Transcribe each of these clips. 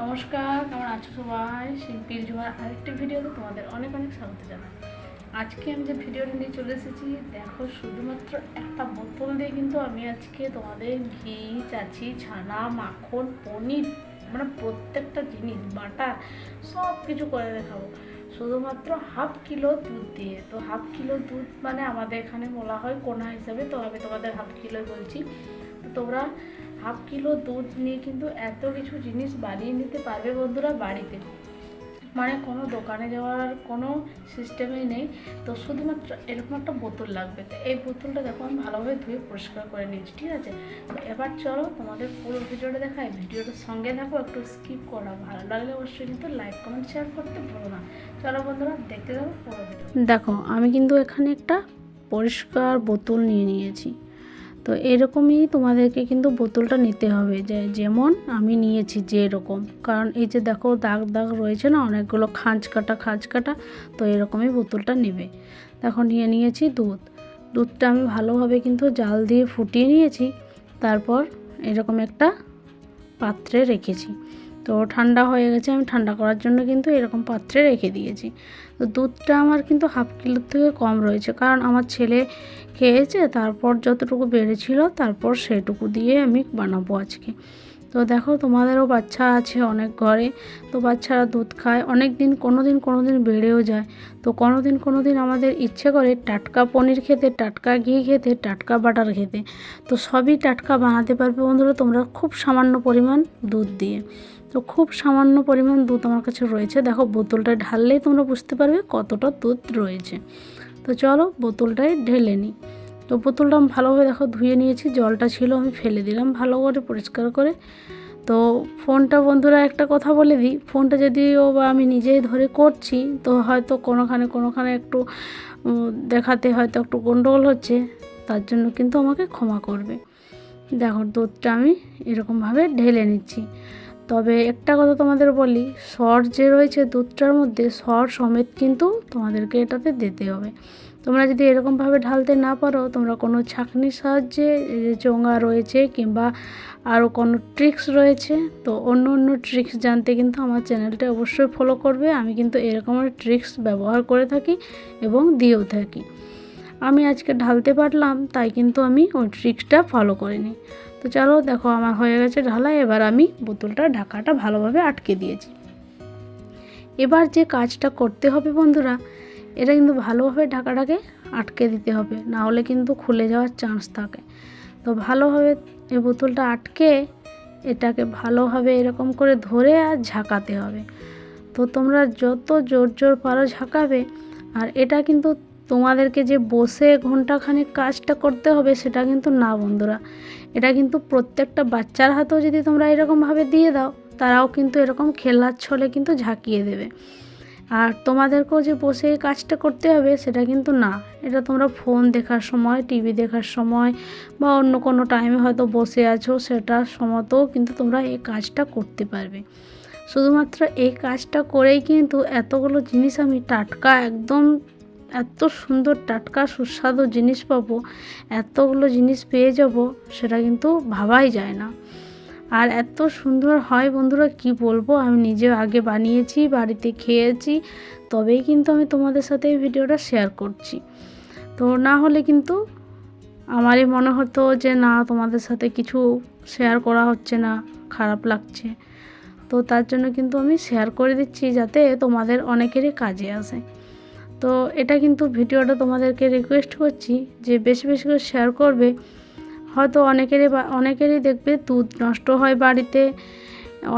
নমস্কার, কেমন আছো সবাই? শিল্পীর জোয়ার আরেকটি ভিডিওতে তোমাদের অনেক অনেক স্বাগত জানাই। আজকে আমি যে ভিডিওটা নিয়ে চলে এসেছি, দেখো শুধুমাত্র একটা বোতল দিয়ে কিন্তু আমি আজকে তোমাদের ঘি চাচি ছানা, মাখন, পনির মানে প্রত্যেকটা জিনিস, বাটার, সব কিছু করে দেখাবো। শুধুমাত্র হাফ কিলো দুধ দিয়ে। তো হাফ কিলো দুধ মানে আমাদের এখানে বলা হয় কোনা হিসাবে, তো আমি তোমাদের হাফ কিলো বলছি। তোমরা হাফ কিলো দুধ নিয়ে কিন্তু এত কিছু জিনিস বানিয়ে নিতে পারবে বন্ধুরা বাড়িতে। মানে কোনো দোকানে যাওয়ার কোনো সিস্টেমই নেই। তো শুধুমাত্র এরকম একটা বোতল লাগবে। তো এই বোতলটা দেখো আমি ভালোভাবে ধুয়ে পরিষ্কার করে নিয়েছি, ঠিক আছে? তো এবার চলো তোমাদের পুরো ভিডিওটা দেখাই। ভিডিওটার সঙ্গে থাকো, একটু স্কিপ করা। ভালো লাগলে অবশ্যই কিন্তু লাইক কমেন্ট শেয়ার করতে ভুলো না। চলো বন্ধুরা দেখতে যাব পুরো ভিডিও দেখো, আমি কিন্তু এখানে একটা পরিষ্কার বোতল নিয়ে নিয়েছি। তো এরকমই তোমাদেরকে কিন্তু বোতলটা নিতে হবে যে যেমন আমি নিয়েছি যে এরকম কারণ এই যে দেখো দাগ দাগ রয়েছে না, অনেকগুলো খাঁজ কাটা খাঁজ কাটা, তো এরকমই বোতলটা নেবে। দেখো নিয়ে নিয়েছি দুধ। দুধটা আমি ভালোভাবে কিন্তু জাল দিয়ে ফুটিয়ে নিয়েছি। তারপর এরকম একটা পাত্রে রেখেছি। তো ঠান্ডা হয়ে গেছে, আমি ঠান্ডা করার জন্য কিন্তু এরকম পাত্রে রেখে দিয়েছি। তো দুধটা আমার কিন্তু হাফ কিলোর থেকে কম রয়েছে। কারণ আমার ছেলে খেয়েছে, তারপর যতটুকু বেড়েছিল তারপর সেটুকু দিয়ে আমি বানাবো আজকে। তো দেখো, তোমাদেরও বাচ্চা আছে অনেক ঘরে, তো বাচ্চারা দুধ খায়। অনেক দিন কোনো দিন কোনো দিন বেড়েও যায়। তো কোনো দিন কোনো দিন আমাদের ইচ্ছে করে টাটকা পনির খেতে, টাটকা ঘি খেতে, টাটকা বাটার খেতে। তো সবই টাটকা বানাতে পারবে বন্ধুরা, তোমরা খুব সামান্য পরিমাণ দুধ দিয়ে। তো খুব সামান্য পরিমাণ দুধ আমার কাছে রয়েছে। দেখো, বোতলটা ঢাললেই তোমরা বুঝতে পারবে কতটা দুধ রয়েছে। তো চলো বোতলটায় ঢেলে নিই। তো বোতলটা আমি ভালোভাবে দেখো ধুয়ে নিয়েছি, জলটা ছিল, আমি ফেলে দিলাম ভালো করে পরিষ্কার করে। তো ফোনটা বন্ধুরা একটা কথা বলে দিই, ফোনটা যদিও বা আমি নিজেই ধরে করছি, তো হয়তো কোনোখানে কোনোখানে একটু দেখাতে হয়তো একটু গন্ডগোল হচ্ছে, তার জন্য কিন্তু আমাকে ক্ষমা করবে। দেখো দুধটা আমি এরকমভাবে ঢেলে নিচ্ছি। তবে একটা কথা তোমাদের বলি সর যে রয়েছে দুধটার মধ্যে সর সমেত কিন্তু তোমাদেরকে এটাতে দিতে হবে। তোমরা যদি এরকমভাবে ঢালতে না পারো, তোমরা কোনো ছাঁকনির সাহায্যে চোঙা রয়েছে কিংবা আরও কোনো ট্রিক্স রয়েছে, তো অন্য অন্য ট্রিক্স জানতে কিন্তু আমার চ্যানেলটা অবশ্যই ফলো করবে। আমি কিন্তু এরকমের ট্রিক্স ব্যবহার করে থাকি এবং দিয়েও থাকি। আমি আজকে ঢালতে পারলাম, তাই কিন্তু আমি ওই ট্রিক্সটা ফলো করিনি। তো চলো দেখো আমার হয়ে গেছে ঢালা এবার আমি বোতলটা, ঢাকাটা ভালোভাবে আটকে দিয়েছি। এবার যে কাজটা করতে হবে বন্ধুরা, এটা কিন্তু ভালোভাবে ঢাকাটাকে আটকে দিতে হবে, না হলে কিন্তু খুলে যাওয়ার চান্স থাকে। তো ভালোভাবে এই বোতলটা আটকে এটাকে ভালোভাবে এরকম করে ধরে আর ঝাঁকাতে হবে। তো তোমরা যত জোর জোর পারো ঝাঁকাবে, আর এটা কিন্তু তোমাদেরকে যে বসে ঘন্টাখানেক কাজটা করতে হবে, সেটা কিন্তু না বন্ধুরা। এটা কিন্তু প্রত্যেকটা বাচ্চার হাতেও যদি তোমরা এরকমভাবে দিয়ে দাও, তারাও কিন্তু এরকম খেলার ছলে কিন্তু ঝাঁকিয়ে দেবে। আর তোমাদেরকেও যে বসে কাজটা করতে হবে, সেটা কিন্তু না। এটা তোমরা ফোন দেখার সময়, টিভি দেখার সময়, বা অন্য কোনো টাইমে হয়তো বসে আছো সেটার সময়তেও কিন্তু তোমরা এই কাজটা করতে পারবে। শুধুমাত্র এই কাজটা করেই কিন্তু এতগুলো জিনিস আমি টাটকা একদম এত সুন্দর, টাটকা, সুস্বাদু জিনিস পাবো, এতগুলো জিনিস পেয়ে যাব, সেটা কিন্তু ভাবাই যায় না। আর এত সুন্দর হয় বন্ধুরা, কি বলব? আমি নিজে আগে বানিয়েছি, বাড়িতে খেয়েছি, তবেই কিন্তু আমি তোমাদের সাথে এই ভিডিওটা শেয়ার করছি। তো না হলে কিন্তু আমারই মনে হতো যে, না, তোমাদের সাথে কিছু শেয়ার করা হচ্ছে না, খারাপ লাগছে। তো তার জন্য কিন্তু আমি শেয়ার করে দিচ্ছি, যাতে তোমাদের অনেকেরই কাজে আসে। তো এটা কিন্তু ভিডিওটা তোমাদেরকে রিকোয়েস্ট করছি যে বেশি বেশি করে শেয়ার করবে। হয়তো অনেকেরই অনেকেরই দেখবে দুধ নষ্ট হয় বাড়িতে,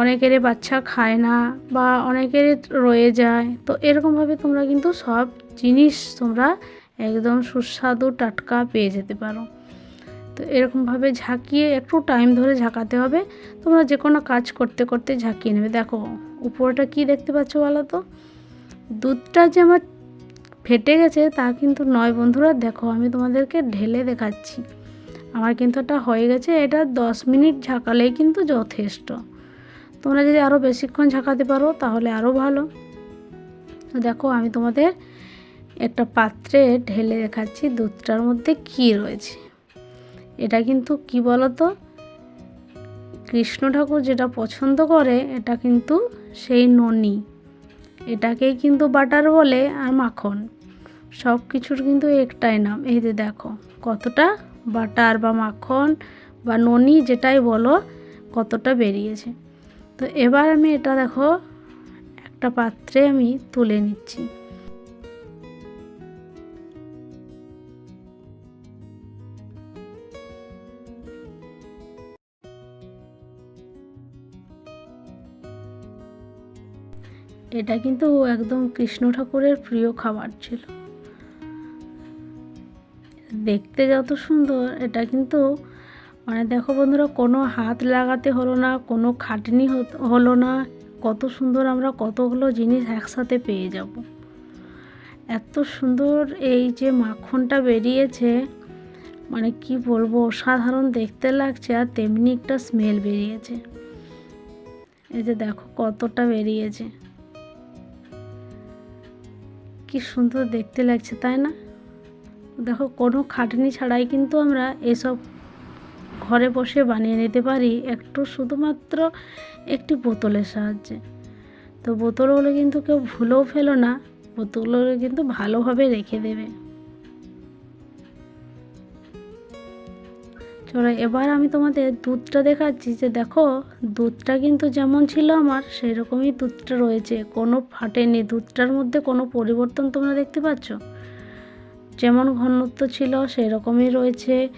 অনেকেরই বাচ্চা খায় না বা অনেকেরই রয়ে যায়। তো এরকমভাবে তোমরা কিন্তু সব জিনিস তোমরা একদম সুস্বাদু টাটকা পেয়ে যেতে পারো। তো এরকমভাবে ঝাঁকিয়ে একটু টাইম ধরে ঝাঁকাতে হবে। তোমরা যে কোনো কাজ করতে করতে ঝাঁকিয়ে নেবে। দেখো, উপরটা কি দেখতে পাচ্ছ বলো তো? দুধটা যে আমার ফেটে গেছে, তা কিন্তু নয় বন্ধুরা, দেখো আমি তোমাদেরকে ঢেলে দেখাচ্ছি। আমার কিন্তু এটা হয়ে গেছে, এটা দশ মিনিট ঝাঁকালেই কিন্তু যথেষ্ট। তোমরা যদি আরও বেশিক্ষণ ঝাঁকাতে পারো, তাহলে আরও ভালো। তো দেখো, আমি তোমাদের একটা পাত্রে ঢেলে দেখাচ্ছি, দুধটার মধ্যে কি রয়েছে। এটা কিন্তু কি বলো তো কৃষ্ণ ঠাকুর যেটা পছন্দ করে, এটা কিন্তু সেই ননি। এটাকেই কিন্তু বাটার বলে আর মাখন। সব কিছুর কিন্তু একটাই নাম। এই যে দেখো, কতটা বাটার বা মাখন বা ননি যেটাই বলো, কতটা বেরিয়েছে। তো এবার আমি এটা দেখো, একটা পাত্রে আমি তুলে নিচ্ছি। এটা কিন্তু একদম কৃষ্ণ ঠাকুরের প্রিয় খাবার ছিল। দেখতে যত সুন্দর, এটা কিন্তু মানে দেখো বন্ধুরা, কোনো হাত লাগাতে হলো না, কোনো খাটনি হলো না, কত সুন্দর আমরা কতগুলো জিনিস একসাথে পেয়ে যাব। এত সুন্দর এই যে মাখনটা বেরিয়েছে মানে কি বলব, অসাধারণ দেখতে লাগছে আর তেমনি একটা স্মেল বেরিয়েছে। এই যে দেখো কতটা বেরিয়েছে। কি সুন্দর দেখতে লাগছে, তাই না? দেখো, কোনো খাটনি ছাড়াই কিন্তু আমরা এসব ঘরে বসে বানিয়ে নিতে পারি। একটু শুধুমাত্র একটি বোতলের সাহায্যে। তো বোতলগুলো কিন্তু কেউ ভুলেও ফেলো না। বোতলগুলো কিন্তু ভালোভাবে রেখে দেবে। চলো, এবার আমি তোমাদের দুধটা দেখাচ্ছি যে দেখো, দুধটা কিন্তু যেমন ছিল আমার সেই রকমই দুধটা রয়েছে। কোনো ফাটেনি। দুধটার মধ্যে কোনো পরিবর্তন তোমরা দেখতে পাচ্ছ? যেমন ঘনত্ব ছিল সেরকমই রয়েছে।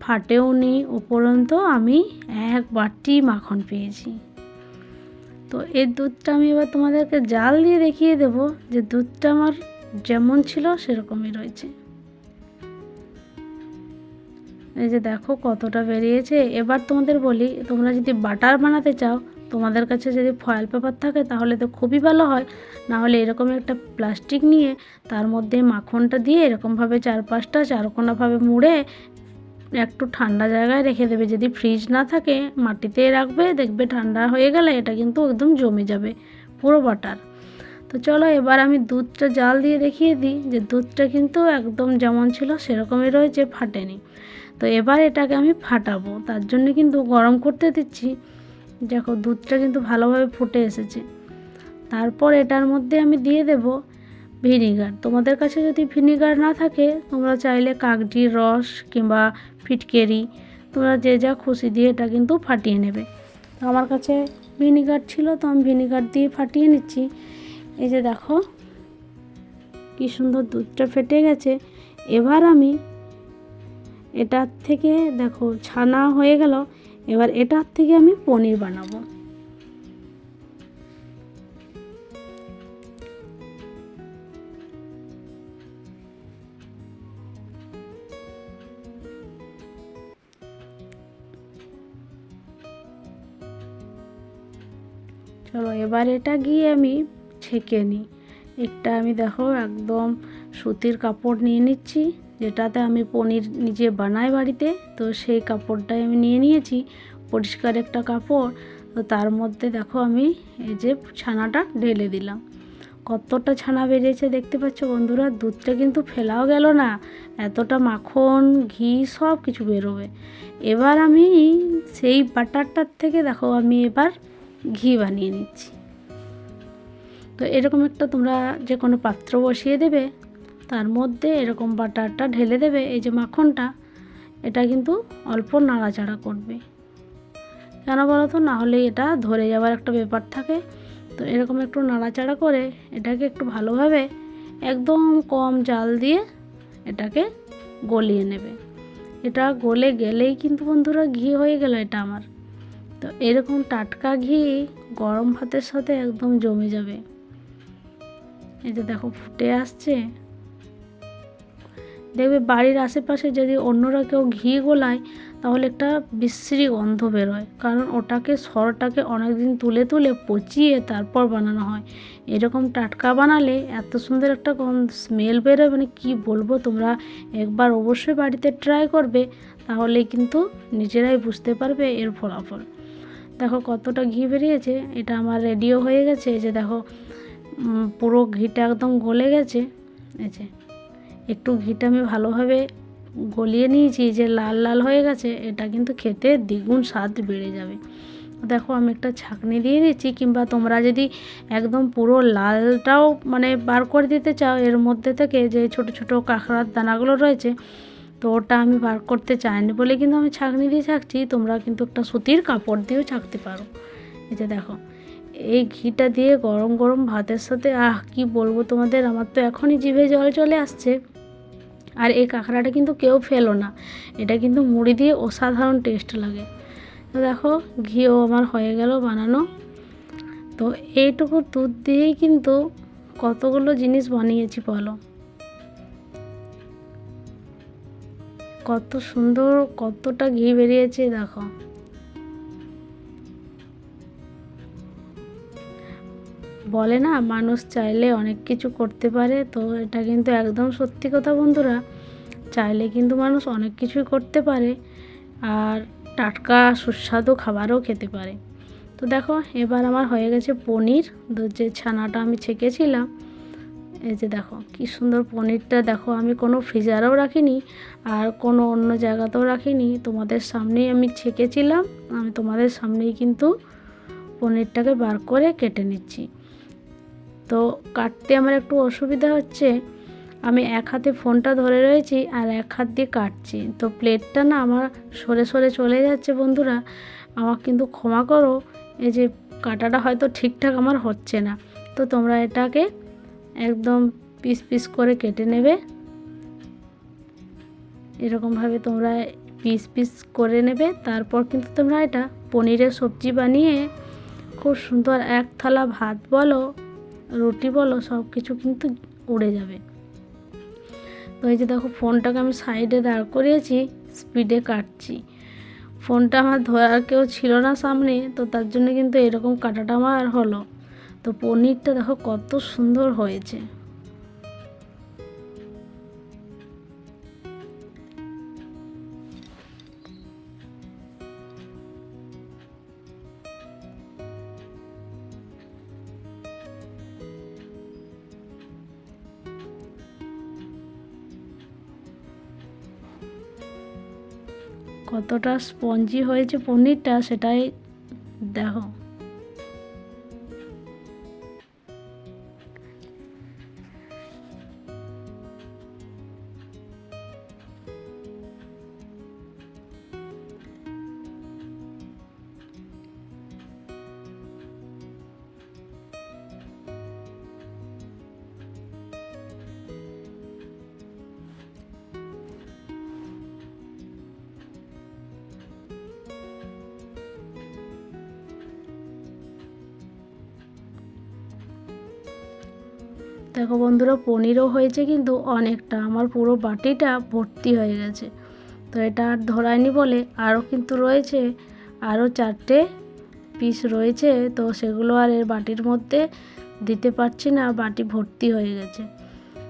ফাটেও নি, উপরন্ত আমি এক বাটি মাখন পেয়েছি। তো এই দুধটা আমি এবার তোমাদেরকে জাল দিয়ে দেখিয়ে দেব যে দুধটা আমার যেমন ছিল সেরকমই রয়েছে। এই যে দেখো কতটা বেরিয়েছে। এবার তোমাদের বলি, তোমরা যদি বাটার বানাতে চাও তোমাদের কাছে যদি ফয়েল পেপার থাকে তাহলে তো খুবই ভালো হয়। না হলে এরকম একটা প্লাস্টিক নিয়ে তার মধ্যে মাখনটা দিয়ে এরকমভাবে চার পাঁচটা চারকোনাভাবে মুড়ে একটু ঠান্ডা জায়গায় রেখে দেবে। যদি ফ্রিজ না থাকে মাটিতে রাখবে, দেখবে ঠান্ডা হয়ে গেলে এটা কিন্তু একদম জমে যাবে, পুরো বাটার তো চলো এবার আমি দুধটা জাল দিয়ে দেখিয়ে দিই যে দুধটা কিন্তু একদম যেমন ছিল সেরকমই রয়েছে, ফাটেনি। তো এবার এটাকে আমি ফাটাবো, তার জন্য কিন্তু গরম করতে দিচ্ছি। দেখো, দুধটা কিন্তু ভালোভাবে ফুটে এসেছে। তারপর এটার মধ্যে আমি দিয়ে দেব ভিনিগার। তোমাদের কাছে যদি ভিনিগার না থাকে, তোমরা চাইলে কাগজির রস কিংবা ফিটকেরি, তোমরা যে যা খুশি দিয়ে এটা কিন্তু ফাটিয়ে নেবে। তো আমার কাছে ভিনিগার ছিল, তো আমি ভিনিগার দিয়ে ফাটিয়ে নিচ্ছি। এই যে দেখো, কি সুন্দর দুধটা ফেটে গেছে। এবার আমি এটার থেকে, দেখো, ছানা হয়ে গেল। এবার এটার থেকে আমি পনির বানাবো। চলো এবার এটা গিয়ে আমি ছেঁকে নিই। একটা আমি দেখো একদম সুতির কাপড় নিয়ে নিচ্ছি। যেটাতে আমি পনির নিজে বানাই বাড়িতে, তো সেই কাপড়টাই আমি নিয়ে নিয়েছি। পরিষ্কার একটা কাপড়, তো তার মধ্যে দেখো আমি এই যে ছানাটা ঢেলে দিলাম। কতটা ছানা বেরিয়েছে দেখতে পাচ্ছ বন্ধুরা? দুধটা কিন্তু ফেলাও গেল না। এতটা মাখন, ঘি সব কিছু বেরোবে। এবার আমি সেই বাটারটার থেকে দেখো আমি এবার ঘি বানিয়ে নিচ্ছি। তো এরকম একটা তোমরা যে কোনো পাত্র বসিয়ে দেবে তার মধ্যে এরকম বাটারটা ঢেলে দেবে, এই যে মাখনটা, এটা কিন্তু অল্প নাড়াচাড়া করবে। কেন বলো তো না হলে এটা ধরে যাওয়ার একটা ব্যাপার থাকে। তো এরকম একটু নাড়াচাড়া করে এটাকে একটু ভালোভাবে একদম কম জাল দিয়ে এটাকে গলিয়ে নেবে। এটা গলে গেলেই কিন্তু বন্ধুরা ঘি হয়ে গেল এটা আমার। তো এরকম টাটকা ঘি গরম ভাতের সাথে একদম জমে যাবে। এই যে দেখো, ফুটে আসছে। দেখবে বাড়ির আশেপাশে যদি অন্যরা কেউ ঘি গোলায়, তাহলে একটা বিশ্রী গন্ধ বেরোয়। কারণ ওটাকে, সরটাকে অনেক দিন তুলে তুলে পচিয়ে তারপর বানানো হয়। এরকম টাটকা বানালে এত সুন্দর একটা গন্ধ স্মেল বেরোয়। মানে কী বলব তোমরা? একবার অবশ্যই বাড়িতে ট্রাই করবে তাহলে কিন্তু নিজেরাই বুঝতে পারবে এর ফলাফল। দেখো কতটা ঘি বেরিয়েছে, এটা আমার রেডিও হয়ে গেছে। যে দেখো পুরো ঘিটা একদম গলে গেছে। এই একটু ঘিটা আমি ভালোভাবে গলিয়ে নিয়েছি, যে লাল লাল হয়ে গেছে, এটা কিন্তু খেতে দ্বিগুণ স্বাদ বেড়ে যাবে। দেখো, আমি একটা ছাঁকনি দিয়ে দিচ্ছি, কিংবা তোমরা যদি একদম পুরো লালটাও মানে বার করে দিতে চাও, এর মধ্যে থেকে যে ছোট ছোট কাঁকড়ার দানাগুলো রয়েছে, তো ওটা আমি বার করতে চাইনি বলে কিন্তু আমি ছাঁকনি দিয়ে ছাঁকছি, তোমরা কিন্তু একটা সুতির কাপড় দিয়েও ছাঁকতে পারো। এই যে দেখো, এই ঘিটা দিয়ে গরম গরম ভাতের সাথে, আহ, কি বলব তোমাদের, আমার তো এখনই জিভে জল চলে আসছে। আর এই কাঁকড়াটা কিন্তু কেউ ফেলো না। এটা কিন্তু মুড়ি দিয়ে অসাধারণ টেস্ট লাগে। তো দেখো, ঘিও আমার হয়ে গেল বানানো। তো এইটুকু দুধ দিয়েই কিন্তু কতগুলো জিনিস বানিয়েছি বলো? কত সুন্দর, কতটা ঘি বেরিয়েছে দেখো। বলে না, মানুষ চাইলে অনেক কিছু করতে পারে। তো এটা কিন্তু একদম সত্যি কথা বন্ধুরা। চাইলে কিন্তু মানুষ অনেক কিছুই করতে পারে আর টাটকা সুস্বাদু খাবারও খেতে পারে। তো দেখো, এবার আমার হয়ে গেছে পনির। যে ছানাটা আমি ছেঁকেছিলাম, এই যে দেখো কি সুন্দর পনিরটা। দেখো, আমি কোনো ফ্রিজারেও রাখিনি আর কোনো অন্য জায়গাতেও রাখিনি। তোমাদের সামনেই আমি ছেঁকেছিলাম। আমি তোমাদের সামনেই কিন্তু পনিরটাকে বার করে কেটে নিচ্ছি। তো কাটতে আমার একটু অসুবিধা হচ্ছে। আমি এক হাতে ফোনটা ধরে রয়েছি আর এক হাত দিয়ে কাটছি। তো প্লেটটা না আমার সরে সরে চলে যাচ্ছে বন্ধুরা। আমার কিন্তু ক্ষমা করো, এই যে কাটাটা হয়তো ঠিকঠাক আমার হচ্ছে না। তো তোমরা এটাকে একদম পিস পিস করে কেটে নেবে। এরকমভাবে তোমরা পিস পিস করে নেবে। তারপর কিন্তু তোমরা এটা পনিরের সবজি বানিয়ে খুব সুন্দর এক থালা ভাত বলো রুটি বলো, সব কিছু কিন্তু উড়ে যাবে। তো এই যে দেখো, ফোনটাকে আমি সাইডে দাঁড় করিয়েছি, স্পিডে কাটছি। ফোনটা আমার ধরার কেউ ছিল না সামনে, তো তার জন্য কিন্তু এরকম কাটাটা আমার হলো। তো পনিরটা দেখো কত সুন্দর হয়েছে। কতটা স্পঞ্জি হয়েছে পনিরটা সেটাই দেখো। দেখো বন্ধুরা, পনিরও হয়েছে কিন্তু অনেকটা। আমার পুরো বাটিটা ভর্তি হয়ে গেছে। তো এটা আর ধরায়নি বলে আরও কিন্তু রয়েছে, আরও চারটে পিস রয়েছে। তো সেগুলো আর এর বাটির মধ্যে দিতে পারছি না, বাটি ভর্তি হয়ে গেছে।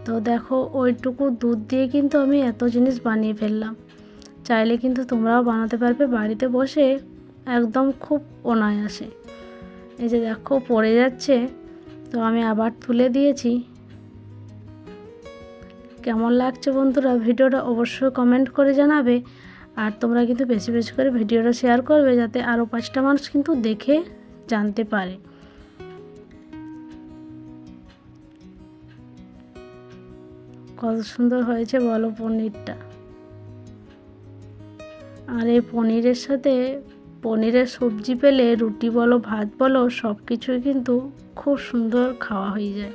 তো দেখো, ওইটুকু দুধ দিয়ে কিন্তু আমি এত জিনিস বানিয়ে ফেললাম। চাইলে কিন্তু তোমরাও বানাতে পারবে, বাড়িতে বসে একদম খুব অনায়াসে। এই যে দেখো, পড়ে যাচ্ছে। তো আমি আবার তুলে দিয়েছি। কেমন লাগছে বন্ধুরা? ভিডিওটা অবশ্যই কমেন্ট করে জানাবে। আর তোমরা কিন্তু বেশি বেশি করে ভিডিওটা শেয়ার করবে যাতে আরও পাঁচটা মানুষ কিন্তু দেখে জানতে পারে। কত সুন্দর হয়েছে বলো পনিরটা। আর এই পনিরের সাথে পনিরের সবজি পেলে রুটি বলো, ভাত বলো সব কিছুই কিন্তু খুব সুন্দর খাওয়া হয়ে যায়।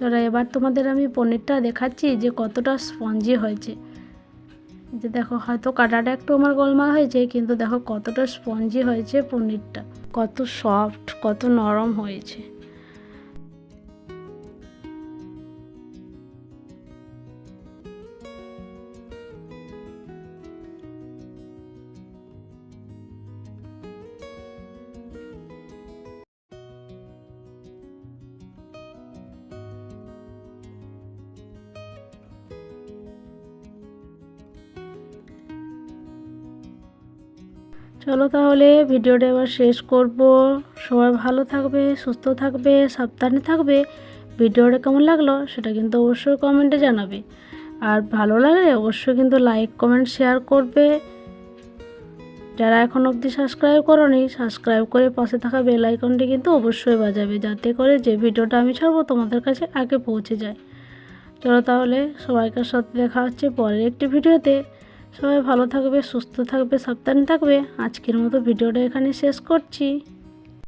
চলো, এবার তোমাদের আমি পনিরটা দেখাচ্ছি যে কতটা স্পঞ্জি হয়েছে। যে দেখো, হয়তো কাটাটা একটু আমার গোলমাল হয়েছে, কিন্তু দেখো কতটা স্পঞ্জি হয়েছে পনিরটা। কত সফট, কত নরম হয়েছে। চলো তাহলে ভিডিওটা এবার শেষ করব। সবাই ভালো থাকবে, সুস্থ থাকবে, সাবধানে থাকবে। ভিডিওটা কেমন লাগল সেটা কিন্তু অবশ্যই কমেন্টে জানাবে। আর ভালো লাগলে অবশ্যই কিন্তু লাইক, কমেন্ট, শেয়ার করবে। যারা এখন অবধি সাবস্ক্রাইব করনি, সাবস্ক্রাইব করে পাশে থাকা বেল আইকনটি কিন্তু অবশ্যই বাজাবে, যাতে করে যে ভিডিওটা আমি ছাড়বো তোমাদের কাছে আগে পৌঁছে যায়। চলো তাহলে সবাইকার সাথে দেখা হচ্ছে পরের একটি ভিডিওতে। সবাই ভালো থাকবে সুস্থ থাকবে সাবধানে থাকবে। আজকের মতো ভিডিওটা এখানে শেষ করছি।